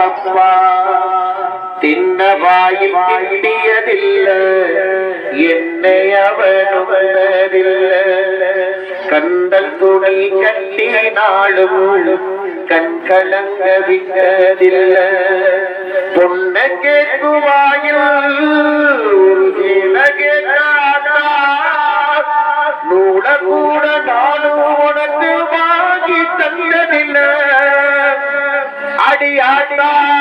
அவப்பா தின்ன வாயில் வாண்டியதில்ல என்னை அவனுள்ளதில்ல கந்தல் துணை கட்டினாலும் கண் கலங்க விட்டதில்ல. பொண்ண கேட்குவாயில் நூல கூட நானும் உனக்கு வாங்கி தந்ததில்லை. Magna!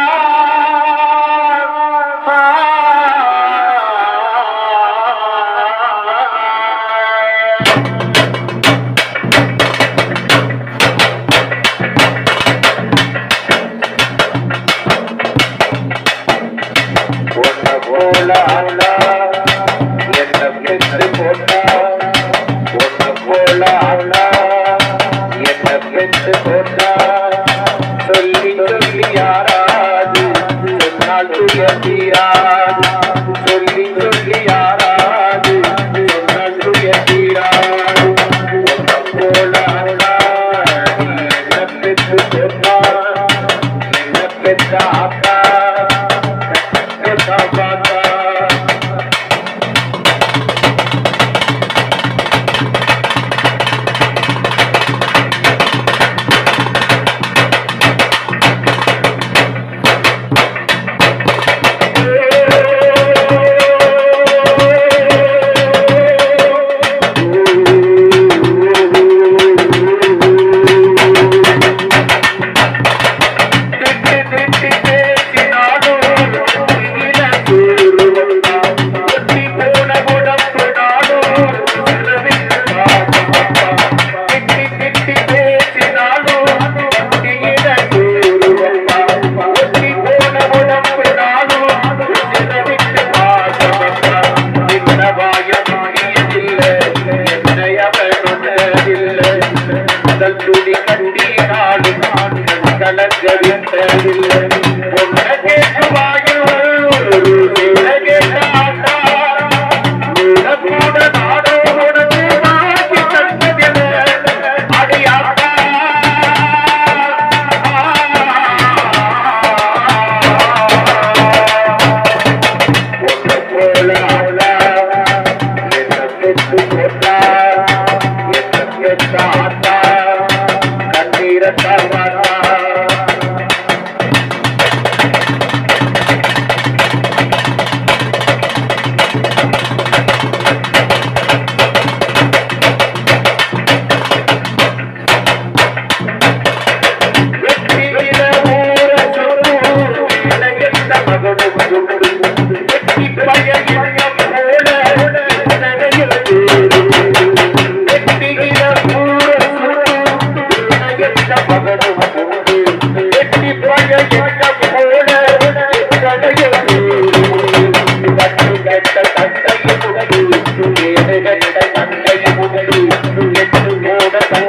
Lord. I'm gonna get you. தந்தை முதலில் எட்டு ஓட தந்தை